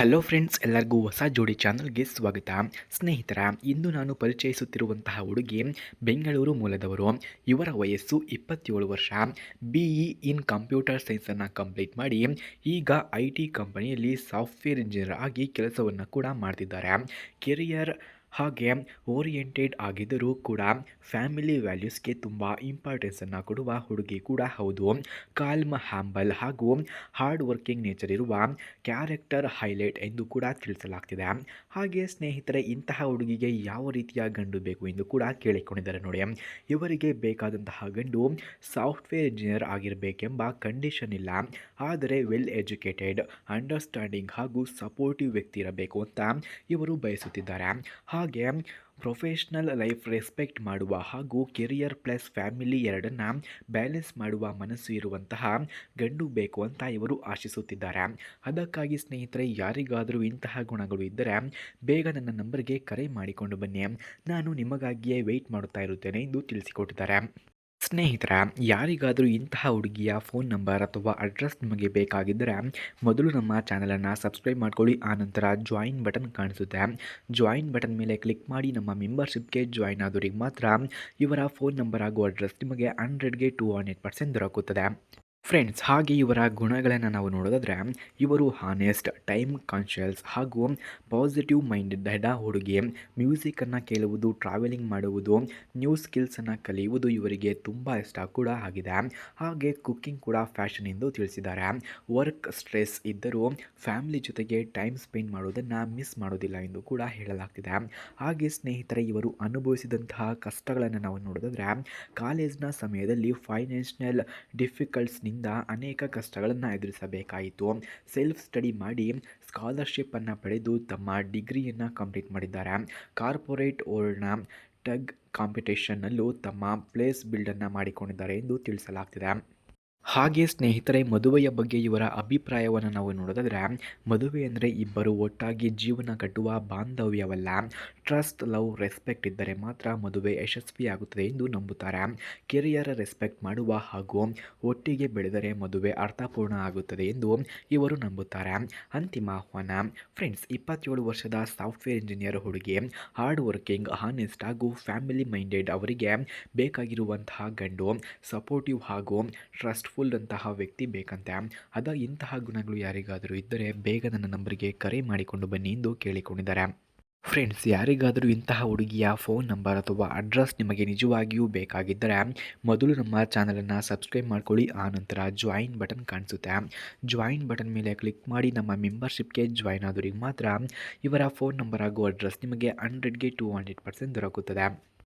Hello friends ಎಲ್ಲರಿಗೂ ಹೊಸ ಜೋಡಿ ಚಾನಲ್ಗೆ ಸ್ವಾಗತ. ಸ್ನೇಹಿತರ, ಇಂದು ನಾನು ಪರಿಚಯಿಸುತ್ತಿರುವಂತಹ ಹುಡುಗಿ ಬೆಂಗಳೂರು ಮೂಲದವರು. ಇವರ ವಯಸ್ಸು ಇಪ್ಪತ್ತೇಳು ವರ್ಷ. ಬಿ ಇ ಇನ್ ಕಂಪ್ಯೂಟರ್ ಸೈನ್ಸನ್ನು ಕಂಪ್ಲೀಟ್ ಮಾಡಿ, ಈಗ ಐ ಟಿ ಕಂಪನಿಯಲ್ಲಿ ಸಾಫ್ಟ್ವೇರ್ ಇಂಜಿನಿಯರ್ ಆಗಿ ಕೆಲಸವನ್ನು ಕೂಡ ಮಾಡ್ತಿದ್ದಾರೆ. ಕೆರಿಯರ್ ಹಾಗೆ ಓರಿಯೆಂಟೆಡ್ ಆಗಿದ್ದರೂ ಕೂಡ ಫ್ಯಾಮಿಲಿ ವ್ಯಾಲ್ಯೂಸ್ಗೆ ತುಂಬ ಇಂಪಾರ್ಟೆನ್ಸನ್ನು ಕೊಡುವ ಹುಡುಗಿ ಕೂಡ ಹೌದು. ಕಾಲ್ಮ ಹ್ಯಾಂಬಲ್ ಹಾಗೂ ಹಾರ್ಡ್ ವರ್ಕಿಂಗ್ ನೇಚರ್ ಇರುವ ಕ್ಯಾರೆಕ್ಟರ್ ಹೈಲೈಟ್ ಎಂದು ಕೂಡ ತಿಳಿಸಲಾಗ್ತಿದೆ. ಹಾಗೆ ಸ್ನೇಹಿತರೆ, ಇಂತಹ ಹುಡುಗಿಗೆ ಯಾವ ರೀತಿಯ ಗಂಡು ಬೇಕು ಎಂದು ಕೂಡ ಕೇಳಿಕೊಂಡಿದ್ದಾರೆ ನೋಡಿ. ಇವರಿಗೆ ಬೇಕಾದಂತಹ ಗಂಡು ಸಾಫ್ಟ್ವೇರ್ ಇಂಜಿನಿಯರ್ ಆಗಿರಬೇಕೆಂಬ ಕಂಡೀಷನ್ ಇಲ್ಲ. ಆದರೆ ವೆಲ್ ಎಜುಕೇಟೆಡ್ ಅಂಡರ್ಸ್ಟ್ಯಾಂಡಿಂಗ್ ಹಾಗೂ ಸಪೋರ್ಟಿವ್ ವ್ಯಕ್ತಿ ಇರಬೇಕು ಅಂತ ಇವರು ಬಯಸುತ್ತಿದ್ದಾರೆ. ಹಾಗೆ ಪ್ರೊಫೆಷ್ನಲ್ ಲೈಫ್ ರೆಸ್ಪೆಕ್ಟ್ ಮಾಡುವ ಹಾಗೂ ಕೆರಿಯರ್ ಪ್ಲಸ್ ಫ್ಯಾಮಿಲಿ ಎರಡನ್ನು ಬ್ಯಾಲೆನ್ಸ್ ಮಾಡುವ ಮನಸ್ಸು ಇರುವಂತಹ ಗಂಡು ಬೇಕು ಅಂತ ಇವರು ಆಶಿಸುತ್ತಿದ್ದಾರೆ. ಅದಕ್ಕಾಗಿ ಸ್ನೇಹಿತರೆ, ಯಾರಿಗಾದರೂ ಇಂತಹ ಗುಣಗಳು ಇದ್ದರೆ ಬೇಗ ನನ್ನ ನಂಬರ್ಗೆ ಕರೆ ಮಾಡಿಕೊಂಡು ಬನ್ನಿ. ನಾನು ನಿಮಗಾಗಿಯೇ ವೆಯ್ಟ್ ಮಾಡುತ್ತಾ ಇರುತ್ತೇನೆ ಎಂದು ತಿಳಿಸಿಕೊಟ್ಟಿದ್ದಾರೆ. ಸ್ನೇಹಿತರ, ಯಾರಿಗಾದರೂ ಇಂತಹ ಹುಡುಗಿಯ ಫೋನ್ ನಂಬರ್ ಅಥವಾ ಅಡ್ರೆಸ್ ನಿಮಗೆ ಬೇಕಾಗಿದ್ದರೆ ಮೊದಲು ನಮ್ಮ ಚಾನಲನ್ನು ಸಬ್ಸ್ಕ್ರೈಬ್ ಮಾಡ್ಕೊಳ್ಳಿ ಆನಂತರ ಜಾಯಿನ್ ಬಟನ್ ಕಾಣಿಸುತ್ತೆ. ಜಾಯಿನ್ ಬಟನ್ ಮೇಲೆ ಕ್ಲಿಕ್ ಮಾಡಿ ನಮ್ಮ ಮೆಂಬರ್ಶಿಪ್ಗೆ ಜಾಯಿನ್ ಆದವರಿಗೆ ಮಾತ್ರ ಇವರ ಫೋನ್ ನಂಬರ್ ಹಾಗೂ ಅಡ್ರೆಸ್ ನಿಮಗೆ ಹಂಡ್ರೆಡ್ಗೆ ಟು ಹಂಡ್ರೆಡ್ ಪರ್ಸೆಂಟ್ ದೊರಕುತ್ತದೆ. ಫ್ರೆಂಡ್ಸ್ ಹಾಗೆ ಇವರ ಗುಣಗಳನ್ನು ನಾವು ನೋಡೋದಾದರೆ, ಇವರು ಹಾನೆಸ್ಟ್ ಟೈಮ್ ಕಾನ್ಷಿಯಸ್ ಹಾಗೂ ಪಾಸಿಟಿವ್ ಮೈಂಡೆಡ್ ಹುಡುಗಿ. ಮ್ಯೂಸಿಕನ್ನು ಕೇಳುವುದು ಟ್ರಾವೆಲಿಂಗ್ ಮಾಡುವುದು ನ್ಯೂ ಸ್ಕಿಲ್ಸನ್ನು ಕಲಿಯುವುದು ಇವರಿಗೆ ತುಂಬ ಇಷ್ಟ ಕೂಡ ಆಗಿದೆ. ಹಾಗೆ ಕುಕ್ಕಿಂಗ್ ಕೂಡ ಫ್ಯಾಷನ್ ಎಂದು ತಿಳಿಸಿದ್ದಾರೆ. ವರ್ಕ್ ಸ್ಟ್ರೆಸ್ ಇದ್ದರೂ ಫ್ಯಾಮಿಲಿ ಜೊತೆಗೆ ಟೈಮ್ ಸ್ಪೆಂಡ್ ಮಾಡೋದನ್ನು ಮಿಸ್ ಮಾಡೋದಿಲ್ಲ ಎಂದು ಕೂಡ ಹೇಳಲಾಗ್ತಿದೆ. ಹಾಗೆ ಸ್ನೇಹಿತರೆ, ಇವರು ಅನುಭವಿಸಿದಂತಹ ಕಷ್ಟಗಳನ್ನು ನಾವು ನೋಡೋದಾದರೆ ಕಾಲೇಜ್ನ ಸಮಯದಲ್ಲಿ ಫೈನಾನ್ಷಿಯಲ್ ಡಿಫಿಕಲ್ಟ್ಸ್ನಿಂದ ಅನೇಕ ಕಷ್ಟಗಳನ್ನು ಎದುರಿಸಬೇಕಾಯಿತು. ಸೆಲ್ಫ್ ಸ್ಟಡಿ ಮಾಡಿ ಸ್ಕಾಲರ್ಶಿಪ್ಪನ್ನು ಪಡೆದು ತಮ್ಮ ಡಿಗ್ರಿಯನ್ನು ಕಂಪ್ಲೀಟ್ ಮಾಡಿದ್ದಾರೆ. ಕಾರ್ಪೊರೇಟ್ ವರ್ಲ್ಡ್ನ ಟಗ್ ಕಾಂಪಿಟೇಷನ್ನಲ್ಲೂ ತಮ್ಮ ಪ್ಲೇಸ್ ಬಿಲ್ಡನ್ನು ಮಾಡಿಕೊಂಡಿದ್ದಾರೆ ಎಂದು ತಿಳಿಸಲಾಗ್ತಿದೆ. ಹಾಗೆ ಸ್ನೇಹಿತರೆ, ಮದುವೆಯ ಬಗ್ಗೆ ಇವರ ಅಭಿಪ್ರಾಯವನ್ನು ನಾವು ನೋಡೋದಾದರೆ ಮದುವೆ ಅಂದರೆ ಇಬ್ಬರು ಒಟ್ಟಾಗಿ ಜೀವನ ಕಟ್ಟುವ ಬಾಂಧವ್ಯವಲ್ಲ. ಟ್ರಸ್ಟ್ ಲವ್ ರೆಸ್ಪೆಕ್ಟ್ ಇದ್ದರೆ ಮಾತ್ರ ಮದುವೆ ಯಶಸ್ವಿಯಾಗುತ್ತದೆ ಎಂದು ನಂಬುತ್ತಾರೆ. ಕೆರಿಯರ್ ರೆಸ್ಪೆಕ್ಟ್ ಮಾಡುವ ಹಾಗೂ ಒಟ್ಟಿಗೆ ಬೆಳೆದರೆ ಮದುವೆ ಅರ್ಥಪೂರ್ಣ ಆಗುತ್ತದೆ ಎಂದು ಇವರು ನಂಬುತ್ತಾರೆ. ಅಂತಿಮ ಆಹ್ವಾನ. ಫ್ರೆಂಡ್ಸ್ ಇಪ್ಪತ್ತೇಳು ವರ್ಷದ ಸಾಫ್ಟ್ವೇರ್ ಇಂಜಿನಿಯರ್ ಹುಡುಗಿ ಹಾರ್ಡ್ ವರ್ಕಿಂಗ್ ಹಾನೆಸ್ಟ್ ಹಾಗೂ ಫ್ಯಾಮಿಲಿ ಮೈಂಡೆಡ್ ಅವರಿಗೆ ಬೇಕಾಗಿರುವಂತಹ ಗಂಡು ಸಪೋರ್ಟಿವ್ ಹಾಗೂ ಟ್ರಸ್ಟ್ಫುಲ್ ಅಂತಹ ವ್ಯಕ್ತಿ ಬೇಕಂತೆ. ಅದ ಇಂತಹ ಗುಣಗಳು ಯಾರಿಗಾದರೂ ಇದ್ದರೆ ಬೇಗ ನನ್ನ ನಂಬರಿಗೆ ಕರೆ ಮಾಡಿಕೊಂಡು ಬನ್ನಿ ಎಂದು ಕೇಳಿಕೊಂಡಿದ್ದಾರೆ. ಫ್ರೆಂಡ್ಸ್, ಯಾರಿಗಾದರೂ ಇಂತಹ ಹುಡುಗಿಯ ಫೋನ್ ನಂಬರ್ ಅಥವಾ ಅಡ್ರೆಸ್ ನಿಮಗೆ ನಿಜವಾಗಿಯೂ ಬೇಕಾಗಿದ್ದರೆ ಮೊದಲು ನಮ್ಮ ಚಾನಲನ್ನು ಸಬ್ಸ್ಕ್ರೈಬ್ ಮಾಡ್ಕೊಳ್ಳಿ ನಂತರ ಜಾಯಿನ್ ಬಟನ್ ಕಾಣಿಸುತ್ತೆ. ಜಾಯಿನ್ ಬಟನ್ ಮೇಲೆ ಕ್ಲಿಕ್ ಮಾಡಿ ನಮ್ಮ ಮೆಂಬರ್ಶಿಪ್ಗೆ ಜಾಯಿನ್ ಆದವರಿಗೆ ಮಾತ್ರ ಇವರ ಫೋನ್ ನಂಬರ್ ಹಾಗೂ ಅಡ್ರೆಸ್ ನಿಮಗೆ ಹಂಡ್ರೆಡ್ಗೆ ಟು ಹಂಡ್ರೆಡ್ ಪರ್ಸೆಂಟ್ ದೊರಕುತ್ತದೆ.